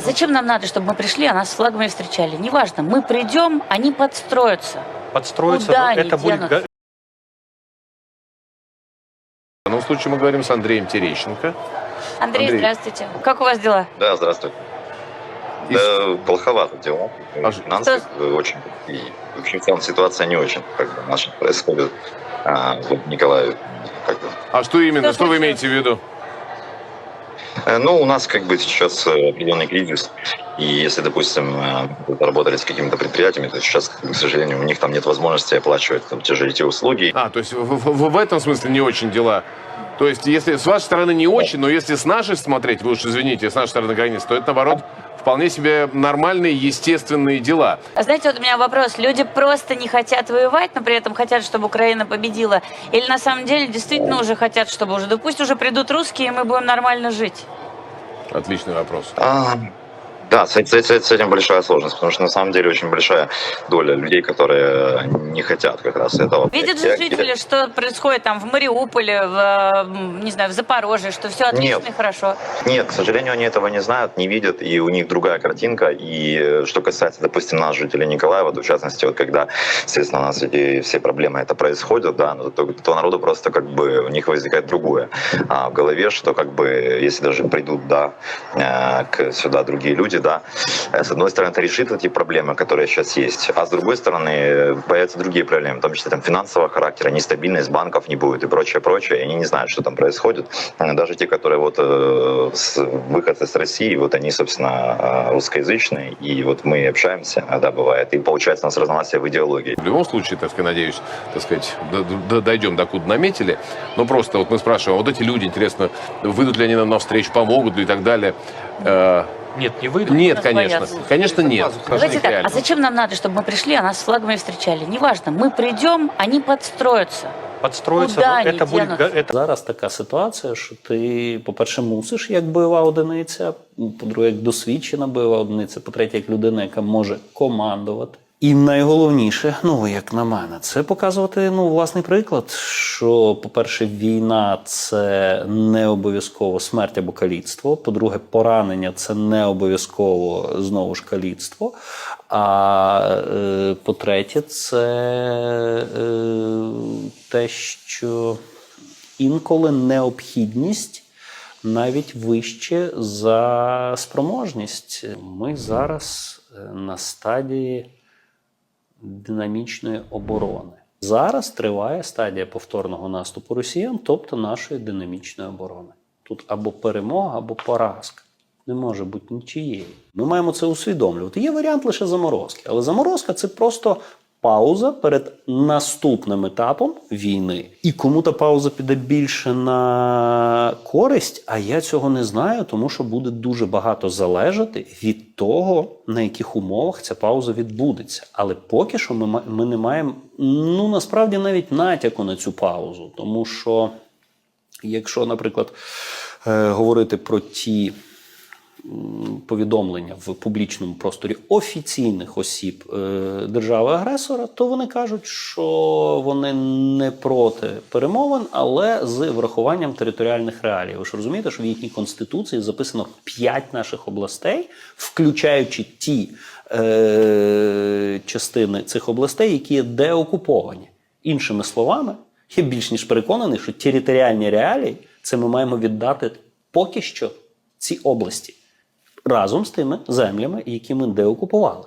Зачем нам надо, чтобы мы пришли, а нас с флагами встречали? Неважно, мы придем, они подстроятся. Подстроиться, Куда но они это будет... денутся? В данном случае мы говорим с Андреем Терещенко. Андрей, Андрей. здравствуйте. Как у вас дела? Да, здравствуйте. И Да, плоховато дела. А Финансы что? очень. И вообще в целом ситуация не очень, как бы, наша происходит. А, вот Николай, как бы. А что именно? Что Что вы имеете в виду? Э, Ну, у нас как бы сейчас э, определенный кризис. И если, допустим, э, вы работали с какими-то предприятиями, то сейчас, к сожалению, у них там нет возможности оплачивать там, те же эти услуги. А, то есть в, в- в этом смысле не очень дела. То есть, если с вашей стороны не очень, но если с нашей смотреть, вы уж извините, с нашей стороны границы, то это наоборот вполне себе нормальные, естественные дела. А знаете, вот у меня вопрос. Люди просто не хотят воевать, но при этом хотят, чтобы Украина победила? Или на самом деле действительно уже хотят, чтобы уже... Да пусть уже придут русские, и мы будем нормально жить. Отличный вопрос. А, да, с, с- с- с этим большая сложность, потому что на самом деле очень большая доля людей, которые не хотят как раз этого. Видят же жители, что происходит там в Мариуполе, в, м, не знаю, в Запорожье, что все отлично Нет. и хорошо. Нет, к сожалению, они этого не знают, не видят, и у них другая картинка. И э, что касается, допустим, нас, жителей Николаева, то в частности, вот когда, естественно, у нас эти все проблемы это происходят, да, но то, то народу просто как бы у них возникает другое а, в голове, что как бы если даже придут, да, э, к сюда другие люди, да, э, с одной стороны, это решит эти проблемы, которые сейчас есть, а с другой стороны, э, появятся другие проблемы, в том числе там финансового характера, нестабильность банков не будет и прочее, прочее, и они не знают, что там происходит. Э, Даже те, которые вот с, выходцы с России, вот они, собственно, русскоязычные, и вот мы общаемся, да, бывает, и получается у нас разногласия в идеологии. В любом случае, так сказать, надеюсь, так сказать, дойдем до куда наметили. Но просто вот мы спрашиваем, а вот эти люди, интересно, выйдут ли они нам навстречу, помогут ли и так далее. Э, Нет, не выйдут. Нет, Нас конечно. боятся. Конечно, нет. Давайте Их так, реально. а зачем нам надо, чтобы мы пришли, а нас с флагами встречали? Неважно, мы придем, они подстроятся. Подстроиться, Куда но они это будет... денутся? га- Это Зараз така ситуація, що ти, по-перше, мусиш як бойова одиниця, по-друге, як досвідчена бойова одиниця, по-третє, як людина, яка може командувати. І найголовніше, ну як на мене, це показувати ну власний приклад. Що, по-перше, війна це не обов'язково смерть або каліцтво. По-друге, поранення це не обов'язково знову ж каліцтво. А е, по-третє, це е, те, що інколи необхідність навіть вище за спроможність. Ми зараз е, на стадії динамічної оборони. Зараз триває стадія повторного наступу росіян, тобто нашої динамічної оборони. Тут або перемога, або поразка. Не може бути нічиєї. Ми маємо це усвідомлювати. Є варіант лише заморозки, але заморозка це просто пауза перед наступним етапом війни. І кому та пауза піде більше на користь, а я цього не знаю, тому що буде дуже багато залежати від того, на яких умовах ця пауза відбудеться. Але поки що ми, ми не маємо ну насправді навіть натяку на цю паузу, тому що якщо, наприклад, е, говорити про ті повідомлення в публічному просторі офіційних осіб е, держави-агресора, то вони кажуть, що вони не проти перемовин, але з врахуванням територіальних реалій. Ви ж розумієте, що в їхній конституції записано п'ять наших областей, включаючи ті е, частини цих областей, які є деокуповані. Іншими словами, я більш ніж переконаний, що територіальні реалії це ми маємо віддати поки що ці області разом з тими землями, які ми деокупували.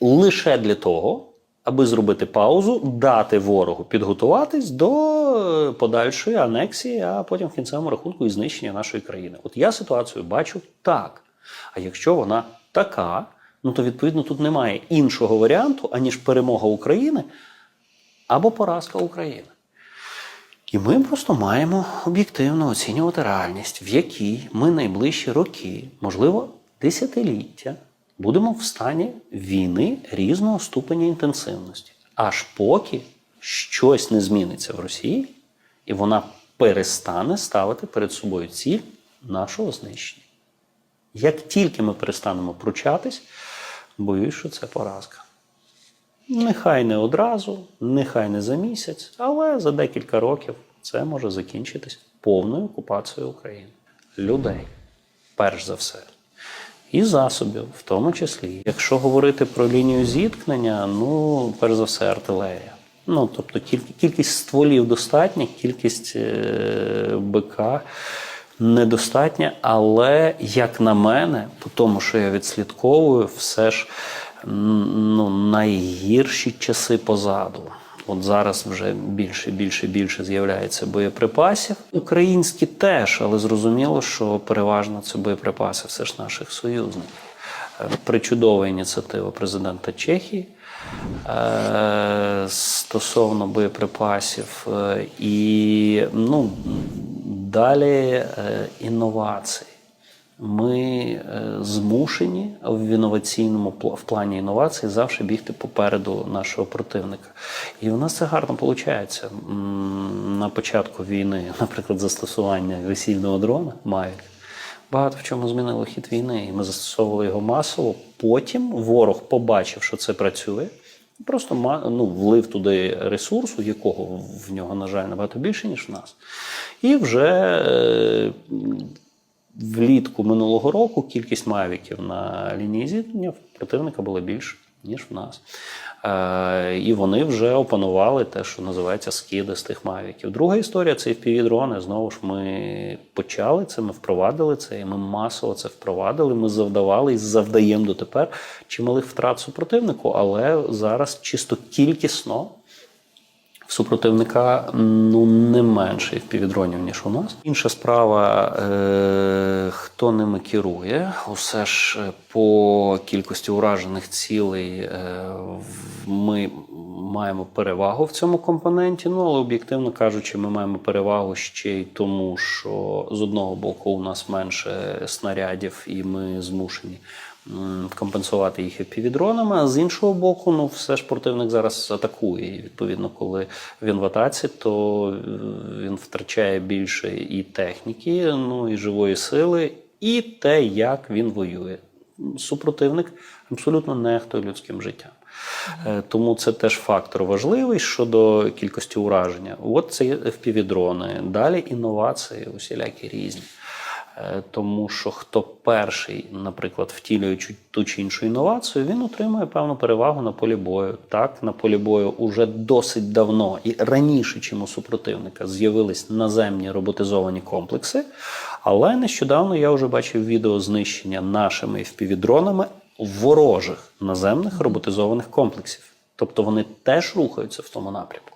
Лише для того, аби зробити паузу, дати ворогу підготуватись до подальшої анексії, а потім в кінцевому рахунку і знищення нашої країни. От я ситуацію бачу так. А якщо вона така, ну то відповідно тут немає іншого варіанту, аніж перемога України або поразка України. І ми просто маємо об'єктивно оцінювати реальність, в якій ми найближчі роки, можливо, десятиліття, будемо в стані війни різного ступеня інтенсивності. Аж поки щось не зміниться в Росії, і вона перестане ставити перед собою ціль нашого знищення. Як тільки ми перестанемо пручатись, боюсь, що це поразка. Нехай не одразу, нехай не за місяць, але за декілька років це може закінчитись повною окупацією України. Людей, перш за все. і засобів, в тому числі. Якщо говорити про лінію зіткнення, ну перш за все артилерія. Ну тобто кількість стволів достатня, кількість е, БК недостатня, але як на мене, по тому, що я відслідковую, все ж ну, найгірші часи позаду. От зараз вже більше, більше, більше з'являється боєприпасів. Українські теж, але зрозуміло, що переважно це боєприпаси все ж наших союзників. Е, Причудова ініціатива президента Чехії е, стосовно боєприпасів. Е, І ну, далі інновації. Ми е, змушені в інноваційному в плані інновацій завжди бігти попереду нашого противника. І у нас це гарно виходить. На початку війни, наприклад, застосування весільного дрона Mavic, багато в чому змінило хід війни, і ми застосовували його масово. Потім ворог побачив, що це працює. Просто ну, влив туди ресурсу, якого в нього, на жаль, набагато більше, ніж в нас. І вже е, влітку минулого року кількість мавіків на лінії зіткнення противника була більше, ніж в нас. Е, і вони вже опанували те, що називається скиди з тих мавіків. Друга історія це FPV-дрони. Знову ж ми почали це, ми впровадили це, і ми масово це впровадили. Ми завдавали і завдаємо дотепер чималих втрат супротивнику, але зараз чисто кількісно в супротивника ну не менше впівдронів, ніж у нас. Інша справа, е, хто ними керує. Усе ж е, по кількості уражених цілей е, ми маємо перевагу в цьому компоненті. Ну але об'єктивно кажучи, ми маємо перевагу ще й тому, що з одного боку у нас менше снарядів, і ми змушені компенсувати їх півдронами, а з іншого боку, ну все ж противник зараз атакує. І відповідно, коли він в атаці, то е, він втрачає більше і техніки, ну і живої сили, і те, як він воює. Супротивник абсолютно нехтує людським життям. Е, Тому це теж фактор важливий щодо кількості ураження. От це впівдрони. Далі інновації усілякі різні. Е, Тому що хто перший, наприклад, втілює ту чи іншу інновацію, він отримує певну перевагу на полі бою. Так, на полі бою уже досить давно і раніше, чим у супротивника, з'явились наземні роботизовані комплекси. Але нещодавно я вже бачив відео знищення нашими впівдронами ворожих наземних роботизованих комплексів. Тобто вони теж рухаються в тому напрямку.